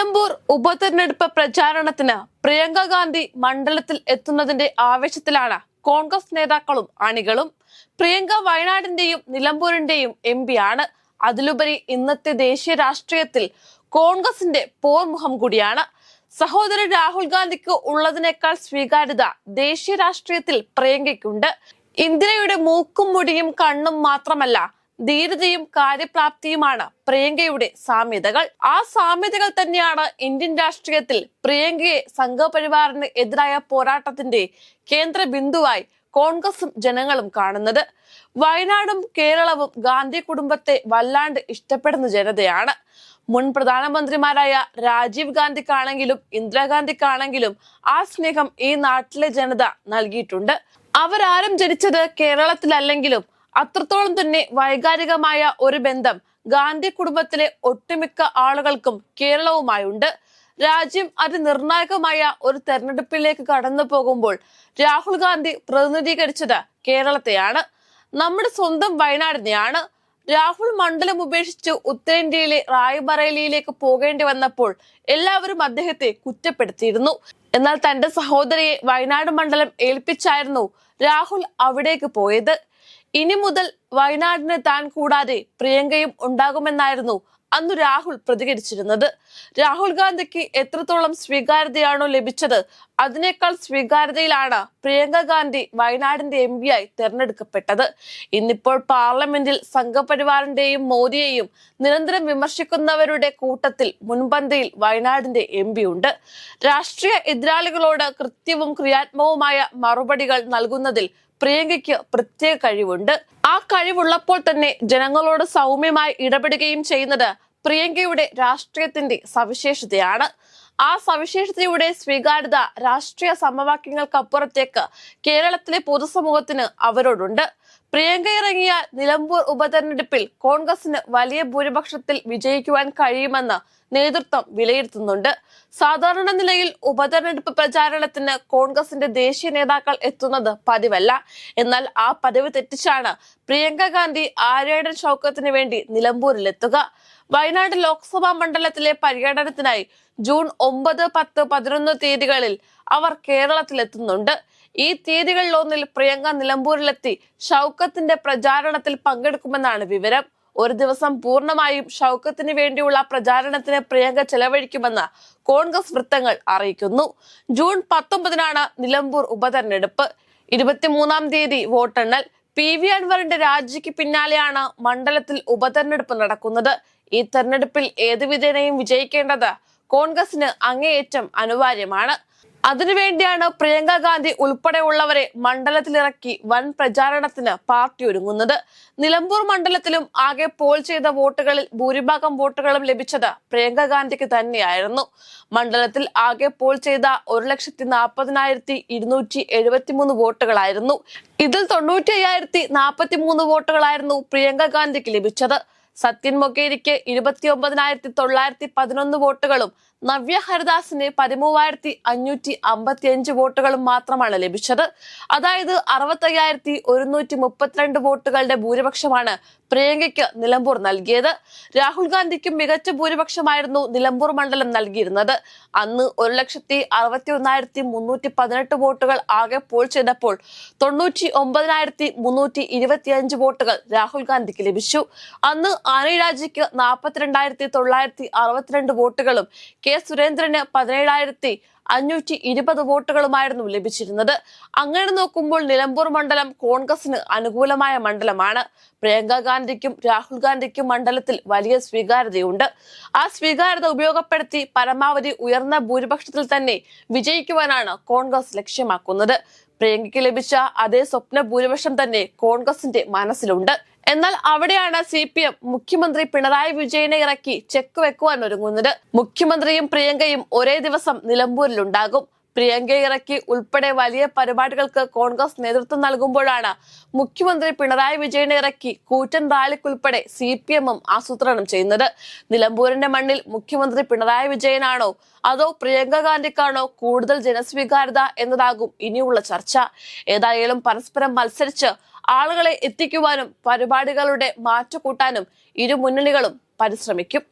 നിലമ്പൂർ ഉപതെരഞ്ഞെടുപ്പ് പ്രചാരണത്തിന് പ്രിയങ്ക ഗാന്ധി മണ്ഡലത്തിൽ എത്തുന്നതിന്റെ ആവേശത്തിലാണ് കോൺഗ്രസ് നേതാക്കളും അണികളും. പ്രിയങ്ക വയനാടിന്റെയും നിലമ്പൂരിന്റെയും എം ആണ്. അതിലുപരി ഇന്നത്തെ ദേശീയ രാഷ്ട്രീയത്തിൽ കോൺഗ്രസിന്റെ പോർമുഖം കൂടിയാണ്. സഹോദരൻ രാഹുൽ ഗാന്ധിക്ക് ഉള്ളതിനേക്കാൾ സ്വീകാര്യത ദേശീയ രാഷ്ട്രീയത്തിൽ പ്രിയങ്കയ്ക്കുണ്ട്. ഇന്ദിരയുടെ മൂക്കും മുടിയും കണ്ണും മാത്രമല്ല ധീരതയും കാര്യപ്രാപ്തിയുമാണ് പ്രിയങ്കയുടെ സാമ്യതകൾ. ആ സാമ്യതകൾ തന്നെയാണ് ഇന്ത്യൻ രാഷ്ട്രീയത്തിൽ പ്രിയങ്കയെ സംഘപരിവാറിന് എതിരായ പോരാട്ടത്തിന്റെ കേന്ദ്ര ബിന്ദുവായി കോൺഗ്രസും ജനങ്ങളും കാണുന്നത്. വയനാടും കേരളവും ഗാന്ധി കുടുംബത്തെ വല്ലാണ്ട് ഇഷ്ടപ്പെടുന്ന ജനതയാണ്. മുൻ പ്രധാനമന്ത്രിമാരായ രാജീവ് ഗാന്ധിക്കാണെങ്കിലും ഇന്ദിരാഗാന്ധിക്കാണെങ്കിലും ആ സ്നേഹം ഈ നാട്ടിലെ ജനത നൽകിയിട്ടുണ്ട്. അവരാരും ജനിച്ചത് കേരളത്തിലല്ലെങ്കിലും അത്രത്തോളം തന്നെ വൈകാരികമായ ഒരു ബന്ധം ഗാന്ധി കുടുംബത്തിലെ ഒട്ടുമിക്ക ആളുകൾക്കും കേരളവുമായുണ്ട്. രാജ്യം അതിനിർണായകമായ ഒരു തെരഞ്ഞെടുപ്പിലേക്ക് കടന്നു പോകുമ്പോൾ രാഹുൽ ഗാന്ധി പ്രതിനിധീകരിച്ചത് കേരളത്തെയാണ്. നമ്മുടെ സ്വന്തം വയനാടിനെയാണ്. രാഹുൽ മണ്ഡലം ഉപേക്ഷിച്ച് ഉത്തരേന്ത്യയിലെ റായ്ബറേലിയിലേക്ക് പോകേണ്ടി വന്നപ്പോൾ എല്ലാവരും അദ്ദേഹത്തെ കുറ്റപ്പെടുത്തിയിരുന്നു. എന്നാൽ തന്റെ സഹോദരിയെ വയനാട് മണ്ഡലം ഏൽപ്പിച്ചായിരുന്നു രാഹുൽ അവിടേക്ക് പോയത്. ഇനി മുതൽ വയനാടിന് താൻ കൂടാതെ പ്രിയങ്കയും ഉണ്ടാകുമെന്നായിരുന്നു അന്ന് രാഹുൽ പ്രതികരിച്ചിരുന്നത്. രാഹുൽ ഗാന്ധിക്ക് എത്രത്തോളം സ്വീകാര്യതയാണോ ലഭിച്ചത് അതിനേക്കാൾ സ്വീകാര്യതയിലാണ് പ്രിയങ്ക ഗാന്ധി വയനാടിന്റെ എം ആയി തെരഞ്ഞെടുക്കപ്പെട്ടത്. ഇന്നിപ്പോൾ പാർലമെന്റിൽ സംഘപരിവാറിന്റെയും മോദിയെയും നിരന്തരം വിമർശിക്കുന്നവരുടെ കൂട്ടത്തിൽ മുൻപന്തിയിൽ വയനാടിന്റെ എം ഉണ്ട്. രാഷ്ട്രീയ എതിരാളികളോട് കൃത്യവും ക്രിയാത്മകവുമായ മറുപടികൾ നൽകുന്നതിൽ പ്രിയങ്കയ്ക്ക് പ്രത്യേക കഴിവുണ്ട്. ആ കഴിവുള്ളപ്പോൾ തന്നെ ജനങ്ങളോട് സൗമ്യമായി ഇടപെടുകയും ചെയ്യുന്നത് പ്രിയങ്കയുടെ രാഷ്ട്രീയത്തിന്റെ സവിശേഷതയാണ്. ആ സവിശേഷതയുടെ സ്വീകാര്യത രാഷ്ട്രീയ സമവാക്യങ്ങൾക്കപ്പുറത്തേക്ക് കേരളത്തിലെ പൊതുസമൂഹത്തിന് അവരോടുണ്ട്. പ്രിയങ്ക ഇറങ്ങിയ നിലമ്പൂർ ഉപതെരഞ്ഞെടുപ്പിൽ കോൺഗ്രസിന് വലിയ ഭൂരിപക്ഷത്തിൽ വിജയിക്കുവാൻ കഴിയുമെന്ന് നേതൃത്വം വിലയിരുത്തുന്നുണ്ട്. സാധാരണ നിലയിൽ ഉപതെരഞ്ഞെടുപ്പ് പ്രചാരണത്തിന് കോൺഗ്രസിന്റെ ദേശീയ നേതാക്കൾ എത്തുന്നത് പതിവല്ല. എന്നാൽ ആ പതിവ് തെറ്റിച്ചാണ് പ്രിയങ്ക ഗാന്ധി ആര്യാടൻ ഷൗക്കത്തിന് വേണ്ടി നിലമ്പൂരിലെത്തുക. വയനാട് ലോക്സഭാ മണ്ഡലത്തിലെ പര്യടനത്തിനായി ജൂൺ ഒമ്പത് പത്ത് പതിനൊന്ന് തീയതികളിൽ അവർ കേരളത്തിലെത്തുന്നുണ്ട്. ഈ തീയതികളിലൊന്നിൽ പ്രിയങ്ക നിലമ്പൂരിലെത്തി ഷൗക്കത്തിന്റെ പ്രചാരണത്തിൽ പങ്കെടുക്കുമെന്നാണ് വിവരം. ഒരു ദിവസം പൂർണമായും ഷൗക്കത്തിന് വേണ്ടിയുള്ള പ്രചാരണത്തിന് പ്രിയങ്ക ചെലവഴിക്കുമെന്ന് കോൺഗ്രസ് വൃത്തങ്ങൾ അറിയിക്കുന്നു. ജൂൺ പത്തൊമ്പതിനാണ് നിലമ്പൂർ ഉപതെരഞ്ഞെടുപ്പ്. ഇരുപത്തിമൂന്നാം തീയതി വോട്ടെണ്ണൽ. പി വി അൻവറിന്റെ രാജിക്ക് പിന്നാലെയാണ് മണ്ഡലത്തിൽ ഉപതെരഞ്ഞെടുപ്പ് നടക്കുന്നത്. ഈ തെരഞ്ഞെടുപ്പിൽ ഏതുവിധേനയും വിജയിക്കേണ്ടത് കോൺഗ്രസിന് അങ്ങേയറ്റം അനിവാര്യമാണ്. അതിനുവേണ്ടിയാണ് പ്രിയങ്ക ഗാന്ധി ഉൾപ്പെടെയുള്ളവരെ മണ്ഡലത്തിലിറക്കി വൻ പ്രചാരണത്തിന് പാർട്ടി ഒരുങ്ങുന്നത്. നിലമ്പൂർ മണ്ഡലത്തിലും ആകെ പോൾ ചെയ്ത വോട്ടുകളിൽ ഭൂരിഭാഗം വോട്ടുകളും ലഭിച്ചത് പ്രിയങ്ക ഗാന്ധിക്ക് തന്നെയായിരുന്നു. മണ്ഡലത്തിൽ ആകെ പോൾ ചെയ്ത ഒരു ലക്ഷത്തി നാൽപ്പതിനായിരത്തി ഇരുന്നൂറ്റി എഴുപത്തിമൂന്ന് വോട്ടുകളായിരുന്നു. ഇതിൽ തൊണ്ണൂറ്റി അയ്യായിരത്തി നാൽപ്പത്തി മൂന്ന് വോട്ടുകളായിരുന്നു പ്രിയങ്ക ഗാന്ധിക്ക് ലഭിച്ചത്. സത്യൻ മൊക്കേരിക്ക് ഇരുപത്തി ഒമ്പതിനായിരത്തി തൊള്ളായിരത്തി പതിനൊന്ന് വോട്ടുകളും നവ്യ ഹരിദാസിന് പതിമൂവായിരത്തി അഞ്ഞൂറ്റി അമ്പത്തി അഞ്ച് വോട്ടുകളും മാത്രമാണ് ലഭിച്ചത്. അതായത് അറുപത്തയ്യായിരത്തി ഒരുന്നൂറ്റി മുപ്പത്തിരണ്ട് വോട്ടുകളുടെ ഭൂരിപക്ഷമാണ് പ്രിയങ്കയ്ക്ക് നിലമ്പൂർ നൽകിയത്. രാഹുൽ ഗാന്ധിക്കും മികച്ച ഭൂരിപക്ഷമായിരുന്നു നിലമ്പൂർ മണ്ഡലം നൽകിയിരുന്നത്. അന്ന് ഒരു ലക്ഷത്തി അറുപത്തി ഒന്നായിരത്തി മുന്നൂറ്റി പതിനെട്ട് വോട്ടുകൾ ആകെ പോൾ ചെയ്തപ്പോൾ തൊണ്ണൂറ്റി ഒമ്പതിനായിരത്തി മുന്നൂറ്റി ഇരുപത്തി അഞ്ച് വോട്ടുകൾ രാഹുൽ ഗാന്ധിക്ക് ലഭിച്ചു. അന്ന് ആനി രാജയ്ക്ക് നാൽപ്പത്തിരണ്ടായിരത്തി തൊള്ളായിരത്തി അറുപത്തിരണ്ട് വോട്ടുകളും കെ സുരേന്ദ്രന് പതിനേഴായിരത്തി അഞ്ഞൂറ്റി ഇരുപത് വോട്ടുകളുമായിരുന്നു ലഭിച്ചിരുന്നത്. അങ്ങനെ നോക്കുമ്പോൾ നിലമ്പൂർ മണ്ഡലം കോൺഗ്രസിന് അനുകൂലമായ മണ്ഡലമാണ്. പ്രിയങ്ക ഗാന്ധിക്കും രാഹുൽ ഗാന്ധിക്കും മണ്ഡലത്തിൽ വലിയ സ്വീകാര്യതയുണ്ട്. ആ സ്വീകാര്യത ഉപയോഗപ്പെടുത്തി പരമാവധി ഉയർന്ന ഭൂരിപക്ഷത്തിൽ തന്നെ വിജയിക്കുവാനാണ് കോൺഗ്രസ് ലക്ഷ്യമാക്കുന്നത്. പ്രിയങ്കയ്ക്ക് ലഭിച്ച അതേ സ്വപ്ന ഭൂരിപക്ഷം തന്നെ കോൺഗ്രസിന്റെ മനസ്സിലുണ്ട്. എന്നാൽ അവിടെയാണ് സി പി എം മുഖ്യമന്ത്രി പിണറായി വിജയനെ ഇറക്കി ചെക്ക് വെക്കുവാൻ ഒരുങ്ങുന്നത്. മുഖ്യമന്ത്രിയും പ്രിയങ്കയും ഒരേ ദിവസം നിലമ്പൂരിലുണ്ടാകും. പ്രിയങ്ക ഇറക്കി ഉൾപ്പെടെ വലിയ പരിപാടികൾക്ക് കോൺഗ്രസ് നേതൃത്വം നൽകുമ്പോഴാണ് മുഖ്യമന്ത്രി പിണറായി വിജയനെ ഇറക്കി കൂറ്റൻ റാലിക്കുൾപ്പെടെ സി പി എമ്മും ആസൂത്രണം ചെയ്യുന്നത്. നിലമ്പൂരിന്റെ മണ്ണിൽ മുഖ്യമന്ത്രി പിണറായി വിജയനാണോ? അതോ പ്രിയങ്ക ഗാന്ധിക്കാണോ കൂടുതൽ ജനസ്വീകാര്യത എന്നതാകും ഇനിയുള്ള ചർച്ച. ഏതായാലും പരസ്പരം മത്സരിച്ച് ആളുകളെ എത്തിക്കുവാനും പരിപാടികളുടെ മാറ്റുകൂട്ടാനും ഇരു മുന്നണികളും പരിശ്രമിക്കും.